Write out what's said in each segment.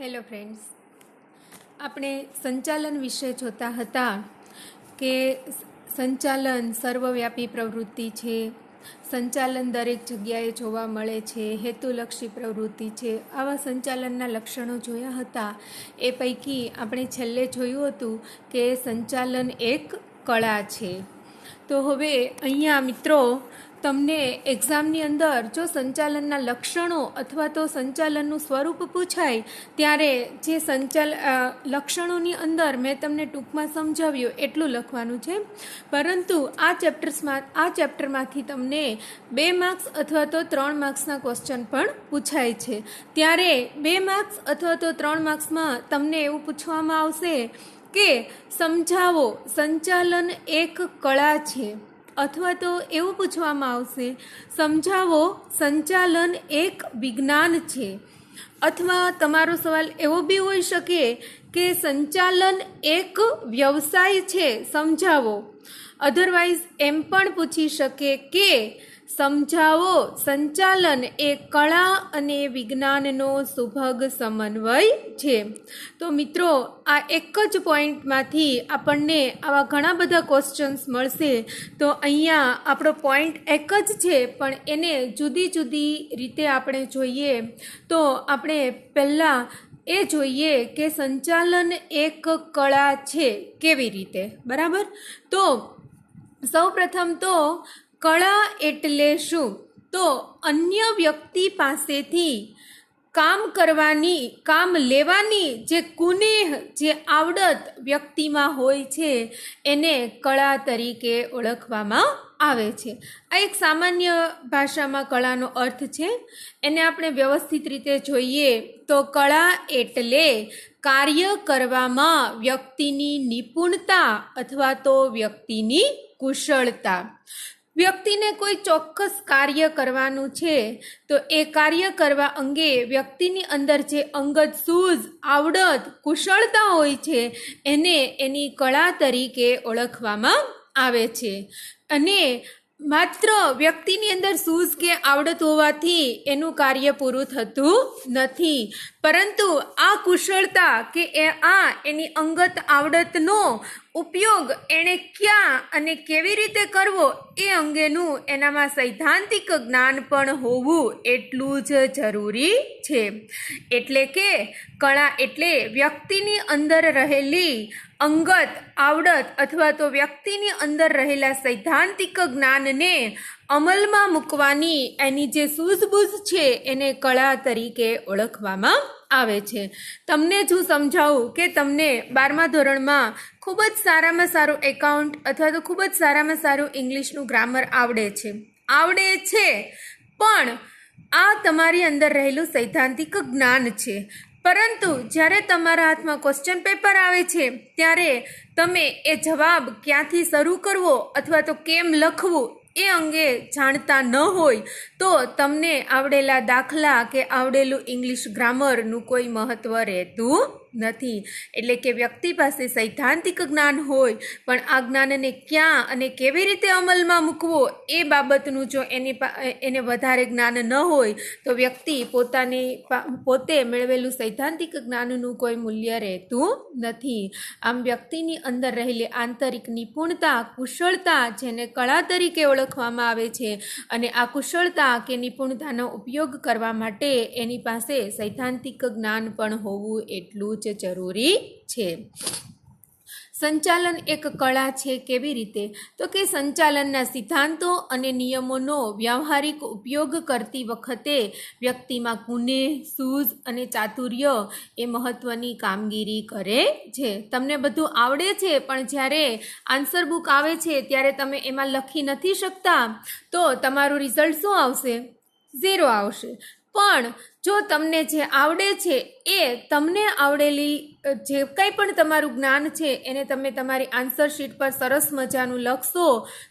Hello friends આપણે સંચાલન વિશે જોતા હતા કે સંચાલન સર્વવ્યાપી પ્રવૃત્તિ છે. સંચાલન દરેક જગ્યાએ જોવા મળે છે. હેતુલક્ષી પ્રવૃત્તિ છે. આવા સંચાલનના લક્ષણો જોયા હતા. એ પૈકી આપણે છેલ્લે જોયું હતું કે સંચાલન એક કળા છે. તો હવે અહીંયા મિત્રો તમને એક્ઝામની અંદર જો સંચાલનના લક્ષણો અથવા તો સંચાલનનું સ્વરૂપ પૂછાય, ત્યારે જે સંચાલ લક્ષણોની અંદર મેં તમને ટૂંકમાં સમજાવ્યું એટલું લખવાનું છે. પરંતુ આ ચેપ્ટર્સમાં આ ચેપ્ટરમાંથી તમને બે માર્ક્સ અથવા તો ત્રણ માર્ક્સના ક્વેશ્ચન પણ પૂછાય છે. ત્યારે બે માર્ક્સ અથવા તો ત્રણ માર્ક્સમાં તમને એવું પૂછવામાં આવશે કે, સમજાવો, સંચાલન એક કળા છે. અથવા તો એવું પૂછવામાં આવશે, સમજાવો, સંચાલન એક વિજ્ઞાન છે. અથવા તમારો સવાલ એવો બી હોઈ શકે કે સંચાલન એક વ્યવસાય છે, સમજાવો. અધરવાઇઝ એમ પણ પૂછી શકે કે સમજાવો, સંચાલન એ કળા અને વિજ્ઞાનનો સુભગ સમન્વય છે. તો મિત્રો, આ એક જ પોઈન્ટમાંથી આપણને આવા ઘણા બધા ક્વેશ્ચન્સ મળશે. તો અહીંયા આપણો પોઈન્ટ એક જ છે, પણ એને જુદી જુદી રીતે આપણે જોઈએ. તો આપણે પહેલાં એ જોઈએ કે સંચાલન એક કળા છે કેવી રીતે? બરાબર? તો સૌપ્રથમ તો કળા એટલે શું? તો અન્ય વ્યક્તિ પાસેથી કામ કરવાની, કામ લેવાની જે કુનેહ, જે આવડત વ્યક્તિમાં હોય છે, એને કળા તરીકે ઓળખવામાં આવે છે. આ એક સામાન્ય ભાષામાં કળાનો અર્થ છે. એને આપણે વ્યવસ્થિત રીતે જોઈએ તો કળા એટલે કાર્ય કરવામાં વ્યક્તિની નિપુણતા અથવા તો વ્યક્તિની કુશળતા. વ્યક્તિને કોઈ ચોક્કસ કાર્ય કરવાનું છે, તો એ કાર્ય કરવા અંગે વ્યક્તિની અંદર જે અંગત સૂઝ, આવડત, કુશળતા હોય છે, એને એની કળા તરીકે ઓળખવામાં આવે છે. અને માત્ર વ્યક્તિની અંદર સૂઝ કે આવડત હોવાથી એનું કાર્ય પૂરું થતું નથી. પરંતુ આ કુશળતા કે એ આ એની અંગત આવડતનો ઉપયોગ એણે ક્યાં અને કેવી રીતે કરવો એ અંગેનું એનામાં સૈદ્ધાંતિક જ્ઞાન પણ હોવું એટલું જ જરૂરી છે. એટલે કે કળા એટલે વ્યક્તિની અંદર રહેલી અંગત, આવડત અથવા તો વ્યક્તિની અંદર રહેલા સૈદ્ધાંતિક જ્ઞાનને અમલમાં મૂકવાની એની જે સૂઝબૂઝ છે એને કળા તરીકે ઓળખવામાં આવે છે. તમને જ સમજાવું કે તમને બારમા ધોરણમાં ખૂબ જ સારામાં સારું એકાઉન્ટ અથવા તો ખૂબ જ સારામાં સારું ઇંગ્લિશનું ગ્રામર આવડે છે. આવડે છે, પણ આ તમારી અંદર રહેલું સૈદ્ધાંતિક જ્ઞાન છે. પરંતુ જ્યારે તમારા હાથમાં ક્વેશ્ચન પેપર આવે છે, ત્યારે તમે એ જવાબ ક્યાંથી શરૂ કરવો અથવા તો કેમ લખવું એ અંગે જાણતા ન હોય, તો તમને આવડેલા દાખલા કે આવડેલું ઇંગ્લિશ ગ્રામરનું કોઈ મહત્ત્વ રહેતું નથી. એટલે કે વ્યક્તિ પાસે સૈદ્ધાંતિક જ્ઞાન હોય, પણ આ જ્ઞાનને ક્યાં અને કેવી રીતે અમલમાં મૂકવો એ બાબતનું જો એની એને વધારે જ્ઞાન ન હોય, તો વ્યક્તિ પોતાની પોતે મેળવેલું સૈદ્ધાંતિક જ્ઞાનનું કોઈ મૂલ્ય રહેતું નથી. આમ વ્યક્તિની અંદર રહેલી આંતરિક નિપુણતા, કુશળતા જેને કળા તરીકે ઓળખવામાં આવે છે અને આ કુશળતા કે નિપુણતાનો ઉપયોગ કરવા માટે એની પાસે સૈદ્ધાંતિક જ્ઞાન પણ હોવું એટલું જ જરૂરી છે. સંચાલન એક કળા છે કેવી રીતે? તો કે સંચાલનના સિદ્ધાંતો અને નિયમોનો વ્યવહારિક ઉપયોગ કરતી વખતે વ્યક્તિમાં કુને સૂઝ અને ચાતુર્ય એ મહત્ત્વની કામગીરી કરે છે. તમને બધું આવડે છે, પણ જ્યારે આન્સર બુક આવે છે, ત્યારે તમે એમાં લખી નથી શકતા, તો તમારું રિઝલ્ટ શું આવશે? ઝીરો આવશે. પણ જો તમને જે આવડે છે એ તમને આવડેલી જે કંઈ પણ તમારું જ્ઞાન છે એને તમે તમારી આન્સર શીટ પર સરસ મજાનું લખશો,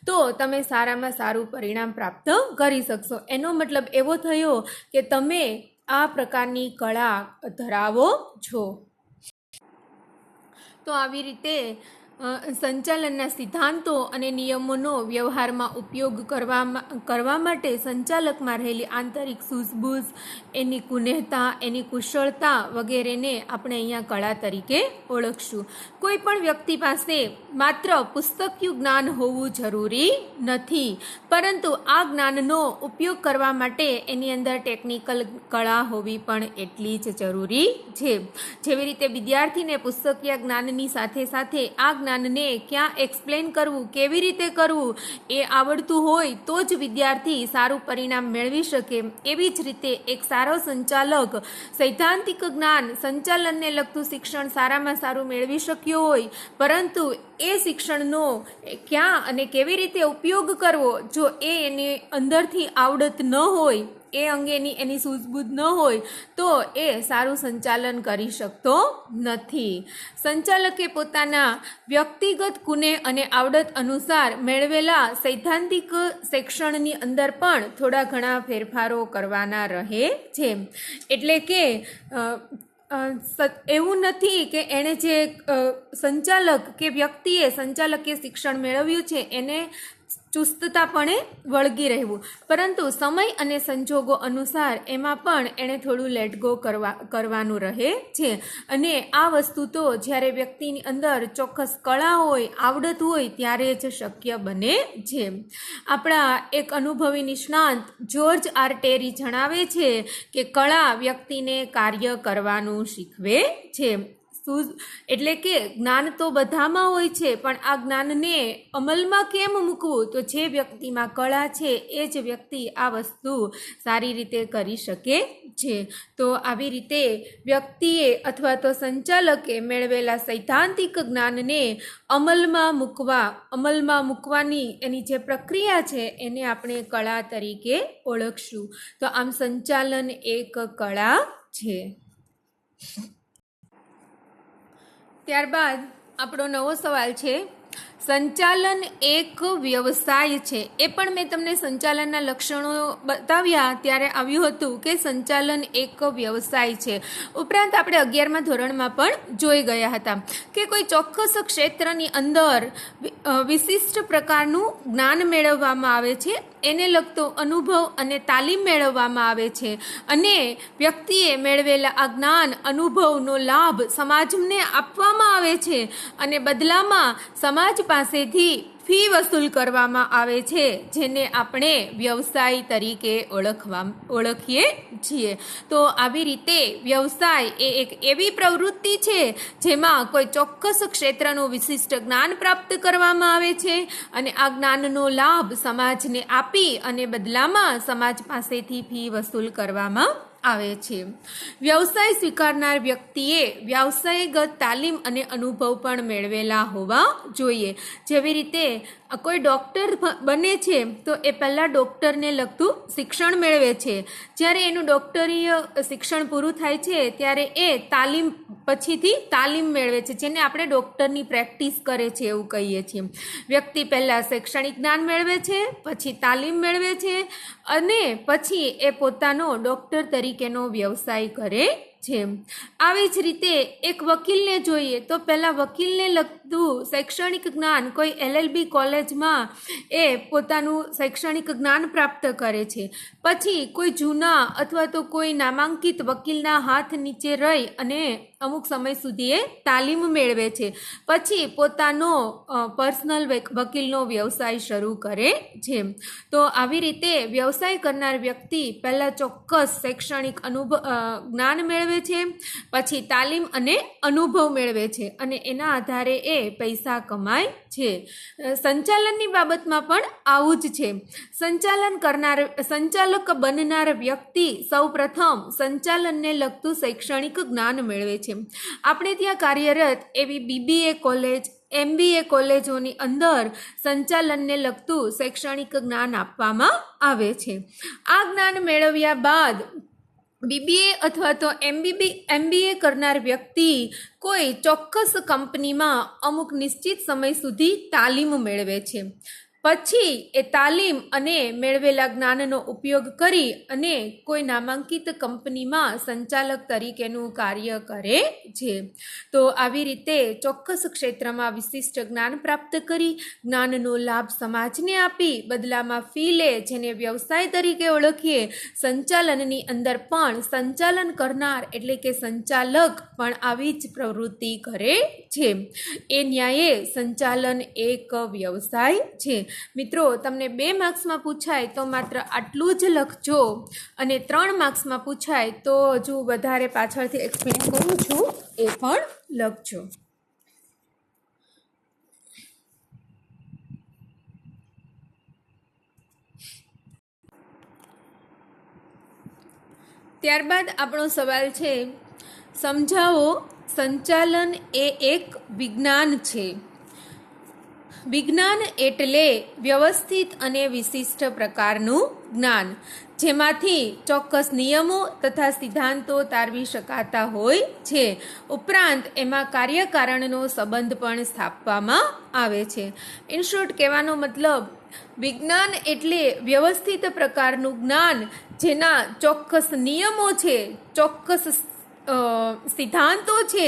તો તમે સારામાં સારું પરિણામ પ્રાપ્ત કરી શકશો. એનો મતલબ એવો થયો કે તમે આ પ્રકારની કળા ધરાવો છો. તો આવી રીતે સંચાલનના સિદ્ધાંતો અને નિયમોનો વ્યવહારમાં ઉપયોગ કરવામાં, કરવા માટે સંચાલકમાં રહેલી આંતરિક સૂઝબૂઝ, એની કુનેહતા, એની કુશળતા વગેરેને આપણે અહીંયા કળા તરીકે ઓળખશું. કોઈ પણ વ્યક્તિ પાસે માત્ર પુસ્તકિયું જ્ઞાન હોવું જરૂરી નથી, પરંતુ આ જ્ઞાનનો ઉપયોગ કરવા માટે એની અંદર ટેકનિકલ કળા હોવી પણ એટલી જ જરૂરી છે. જેવી રીતે વિદ્યાર્થીને પુસ્તકીય જ્ઞાનની સાથે સાથે આ જ્ઞાનને ક્યાં એક્સપ્લેન કરવું, કેવી રીતે કરવું, એ આવડતું હોય તો જ વિદ્યાર્થી સારું પરિણામ મેળવી શકે. એવી જ રીતે એક સારો સંચાલક સૈદ્ધાંતિક જ્ઞાન સંચાલનને લગતું શિક્ષણ સારામાં સારું મેળવી શક્યો હોય. પરંતુ એ શિક્ષણનો ક્યાં અને કેવી રીતે ઉપયોગ કરવો, જો એ એની અંદરથી આવડત ન હોય, એ અંગેની એની સૂઝબૂઝ ન હોય, તો એ સારું સંચાલન કરી શકતો નથી. સંચાલકે પોતાના વ્યક્તિગત ગુને અને આવડત અનુસાર મેળવેલા સૈદ્ધાંતિક શિક્ષણની અંદર પણ થોડા ઘણા ફેરફારો કરવાના રહે છે. એટલે કે એવું નથી કે એણે જે સંચાલક કે વ્યક્તિએ સંચાલકે શિક્ષણ મેળવ્યું છે એને ચુસ્તતાપણે વળગી રહેવું. પરંતુ સમય અને સંજોગો અનુસાર એમાં પણ એણે થોડું લેટ ગો કરવા, કરવાનું રહે છે. અને આ વસ્તુ તો જ્યારે વ્યક્તિની અંદર ચોક્કસ કળા હોય, આવડત હોય, ત્યારે જ શક્ય બને છે. આપણા એક અનુભવી નિષ્ણાંત જ્યોર્જ આર ટેરી જણાવે છે કે કળા વ્યક્તિને કાર્ય કરવાનું શીખવે છે. શું એટલે કે જ્ઞાન તો બધામાં હોય છે, પણ આ જ્ઞાનને અમલમાં કેમ મૂકવું? તો જે વ્યક્તિમાં કળા છે, એ જ વ્યક્તિ આ વસ્તુ સારી રીતે કરી શકે છે. તો આવી રીતે વ્યક્તિએ અથવા તો સંચાલકે મેળવેલા સૈદ્ધાંતિક જ્ઞાનને અમલમાં મૂકવા, અમલમાં મૂકવાની એની જે પ્રક્રિયા છે, એને આપણે કળા તરીકે ઓળખશું. તો આમ સંચાલન એક કળા છે. ત્યારબાદ આપણો નવો સવાલ છે સંચાલન એક વ્યવસાય છે. એ પણ મેં તમને સંચાલનના લક્ષણો બતાવ્યા ત્યારે આવ્યું હતું કે સંચાલન એક વ્યવસાય છે. ઉપરાંત આપણે અગિયારમા ધોરણમાં પણ જોઈ ગયા હતા કે કોઈ ચોક્કસ ક્ષેત્રની અંદર વિશિષ્ટ પ્રકારનું જ્ઞાન મેળવવામાં આવે છે. એને લગતો અનુભવ અને તાલીમ મેળવવામાં આવે છે. અને વ્યક્તિએ મેળવેલા આ જ્ઞાન, અનુભવનો લાભ સમાજને આપવામાં આવે છે. અને બદલામાં સમાજ પાસેથી ફી વસૂલ કરવામાં આવે છે, જેને આપણે વ્યવસાય તરીકે ઓળખવા ઓળખીએ છીએ. તો આવી રીતે વ્યવસાય એ એક એવી પ્રવૃત્તિ છે, જેમાં કોઈ ચોક્કસ ક્ષેત્રનું વિશિષ્ટ જ્ઞાન પ્રાપ્ત કરવામાં આવે છે અને આ જ્ઞાનનો લાભ સમાજને આપી અને બદલામાં સમાજ પાસેથી ફી વસૂલ કરવામાં આવે છે. વ્યવસાય સ્વીકારનાર વ્યક્તિએ વ્યવસાયગત તાલીમ અને અનુભવ પણ મેળવેલા હોવા જોઈએ. જેવી રીતે કોઈ ડૉક્ટર બને છે, તો એ પહેલાં ડૉક્ટરને લગતું શિક્ષણ મેળવે છે. જ્યારે એનું ડૉક્ટરીય શિક્ષણ પૂરું થાય છે, ત્યારે એ તાલીમ પછીથી તાલીમ મેળવે છે, જેને આપણે ડૉક્ટરની પ્રેક્ટિસ કરે છે એવું કહીએ છીએ. વ્યક્તિ પહેલાં શૈક્ષણિક જ્ઞાન મેળવે છે, પછી તાલીમ મેળવે છે, અને પછી એ પોતાનો ડૉક્ટર તરીકેનો વ્યવસાય કરે છે. આવી જ રીતે એક વકીલને જોઈએ, તો પહેલાં વકીલને લગતું શૈક્ષણિક જ્ઞાન કોઈ એલએલબી કોલેજમાં એ પોતાનું શૈક્ષણિક જ્ઞાન પ્રાપ્ત કરે છે. પછી કોઈ જૂના અથવા તો કોઈ નામાંકિત વકીલના હાથ નીચે રહી અને અમુક સમય સુધી એ તાલીમ મેળવે છે. પછી પોતાનો પર્સનલ વકીલનો વ્યવસાય શરૂ કરે છે. તો આવી રીતે વ્યવસાય કરનાર વ્યક્તિ પહેલાં ચોક્કસ શૈક્ષણિક અનુભવ જ્ઞાન મેળવે છે, પછી તાલીમ અને અનુભવ મેળવે છે. અને એના આધારે એ પૈસા કમાય છે. સંચાલનની બાબતમાં પણ આવું જ છે. સંચાલન કરનાર, સંચાલક બનનાર વ્યક્તિ સૌપ્રથમ સંચાલનને લગતું શૈક્ષણિક જ્ઞાન મેળવે છે. આપણે ત્યાં કાર્યરત એવી બીબીએ કોલેજ, એમબીએ કોલેજોની અંદર સંચાલનને લગતું શૈક્ષણિક જ્ઞાન આપવામાં આવે છે. આ જ્ઞાન મેળવ્યા બાદ બીબીએ અથવા તો એમબીબી એમબીએ કરનાર વ્યક્તિ કોઈ ચોક્કસ કંપનીમાં અમુક નિશ્ચિત સમય સુધી તાલીમ મેળવે છે. પછી એ તાલીમ અને મેળવેલા જ્ઞાનનો ઉપયોગ કરી અને કોઈ નામાંકિત કંપનીમાં સંચાલક તરીકેનું કાર્ય કરે છે. તો આવી રીતે ચોક્કસ ક્ષેત્રમાં વિશિષ્ટ જ્ઞાન પ્રાપ્ત કરી, જ્ઞાનનો લાભ સમાજને આપી, બદલામાં ફી લે, જેને વ્યવસાય તરીકે ઓળખીએ, સંચાલનની અંદર પણ સંચાલન કરનાર એટલે કે સંચાલક પણ આવી જ પ્રવૃત્તિ કરે છે. એ ન્યાયે સંચાલન એક વ્યવસાય છે. મિત્રો, તમને બે માર્ક્સમાં પૂછાય તો માત્ર આટલું જ લખજો અને ત્રણ માર્ક્સમાં પૂછાય તો હજુ વધારે પાછળથી એક્સપ્લેન કરું છું, એ પણ લખજો. ત્યારબાદ આપણો સવાલ છે, સમજાવો, સંચાલન એ એક વિજ્ઞાન છે. વિજ્ઞાન એટલે વ્યવસ્થિત અને વિશિષ્ટ પ્રકારનું જ્ઞાન, જેમાંથી ચોક્કસ નિયમો તથા સિદ્ધાંતો તારવી શકાતા હોય છે. ઉપરાંત એમાં કાર્યકારણનો સંબંધ પણ સ્થાપવામાં આવે છે. ઇન શોર્ટ કહેવાનો મતલબ, વિજ્ઞાન એટલે વ્યવસ્થિત પ્રકારનું જ્ઞાન, જેના ચોક્કસ નિયમો છે, ચોક્કસ સિદ્ધાંતો છે.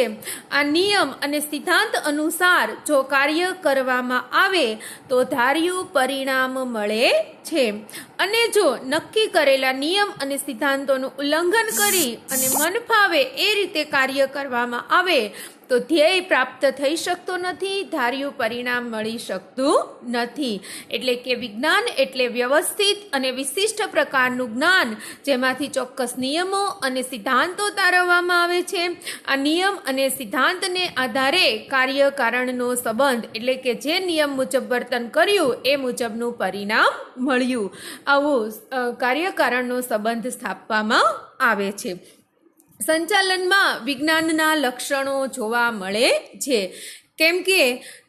આ નિયમ અને સિદ્ધાંત અનુસાર જો કાર્ય કરવામાં આવે, તો ધાર્યું પરિણામ મળે છે. અને જો નક્કી કરેલા નિયમ અને સિદ્ધાંતોનું ઉલ્લંઘન કરી અને મન ફાવે એ રીતે કાર્ય કરવામાં આવે તો ધ્યેય પ્રાપ્ત થઈ શકતો નથી, ધાર્યું પરિણામ મળી શકતું નથી. એટલે કે વિજ્ઞાન એટલે વ્યવસ્થિત અને વિશિષ્ટ પ્રકારનું જ્ઞાન, જેમાંથી ચોક્કસ નિયમો અને સિદ્ધાંતો તારવવામાં આવે છે. આ નિયમ અને સિદ્ધાંતને આધારે કાર્ય કારણનો સંબંધ, એટલે કે જે નિયમ મુજબ વર્તન કર્યું, એ મુજબનું પરિણામ મળ્યું. આવું કાર્યકારણનો સંબંધ સ્થાપવામાં આવે છે. સંચાલનમાં વિજ્ઞાનના લક્ષણો જોવા મળે છે. કેમ કે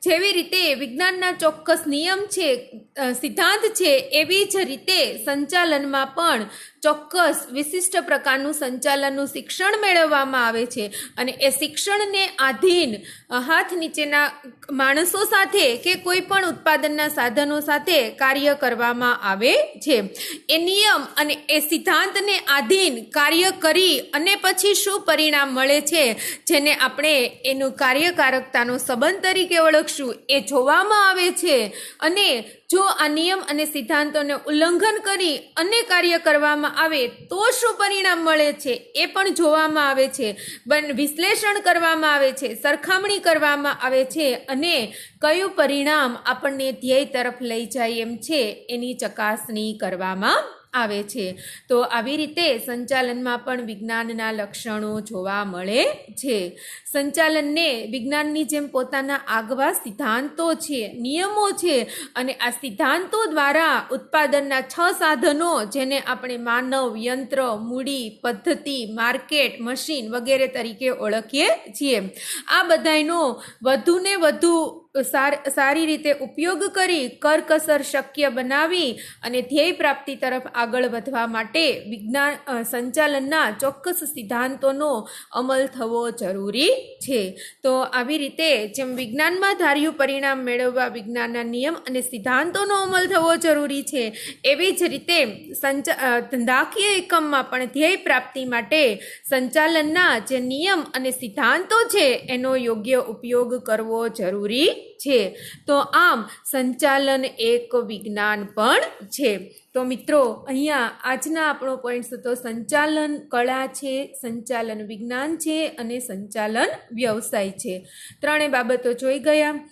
જેવી રીતે વિજ્ઞાનના ચોક્કસ નિયમ છે સિદ્ધાંત છે, એવી જ રીતે સંચાલનમાં પણ ચોક્કસ વિશિષ્ટ પ્રકારનું સંચાલનનું શિક્ષણ મેળવવામાં આવે છે. અને એ શિક્ષણને આધીન હાથ નીચેના માણસો સાથે કે કોઈ પણ ઉત્પાદનના સાધનો સાથે કાર્ય કરવામાં આવે છે. એ નિયમ અને એ સિદ્ધાંતને આધીન કાર્ય કરી અને પછી શું પરિણામ મળે છે, જેને આપણે એનું કાર્યકારકતાનો સંબંધ તરીકે ઓળખશું, એ જોવામાં આવે છે. અને જો આ નિયમ અને સિદ્ધાંતોને ઉલ્લંઘન કરી અને કાર્ય કરવામાં આવે, તો શું પરિણામ મળે છે? એ પણ જોવામાં આવે છે. બન વિશ્લેષણ કરવામાં આવે છે, સરખામણી કરવામાં આવે છે અને કયું પરિણામ આપણને ધ્યેય તરફ લઈ જાય એમ છે, એની ચકાસણી કરવામાં આવે છે. તો આવી રીતે સંચાલનમાં પણ વિજ્ઞાનના લક્ષણો જોવા મળે છે. સંચાલનને વિજ્ઞાનની જેમ પોતાના આગવા સિદ્ધાંતો છે, નિયમો છે અને આ સિદ્ધાંતો દ્વારા ઉત્પાદનના છ સાધનો જેને આપણે માનવ યંત્ર, મૂડી, પદ્ધતિ, માર્કેટ, મશીન વગેરે તરીકે ઓળખીએ છીએ. આ બધાયનો વધુને વધુ સાર- સારી રીતે ઉપયોગ કરી કરકસર શક્ય બનાવી અને ધ્યેય પ્રાપ્તિ તરફ આગળ વધવા માટે વિજ્ઞાન સંચાલનના ચોક્કસ સિદ્ધાંતોનો અમલ થવો જરૂરી છે. તો આવી રીતે જેમ વિજ્ઞાનમાં ધાર્યું પરિણામ મેળવવા વિજ્ઞાનના નિયમ અને સિદ્ધાંતોનો અમલ થવો જરૂરી છે, એવી જ રીતે સંચા ધંધાકીય એકમમાં પણ ધ્યેય પ્રાપ્તિ માટે સંચાલનના જે નિયમ અને સિદ્ધાંતો છે, એનો યોગ્ય ઉપયોગ કરવો જરૂરી છે. તો આમ સંચાલન એક વિજ્ઞાન પણ છે. તો મિત્રો, અહીંયા આજના આપણો પોઈન્ટ હતો સંચાલન કળા છે, સંચાલન વિજ્ઞાન છે અને સંચાલન વ્યવસાય છે. ત્રણેય બાબતો જોઈ ગયા.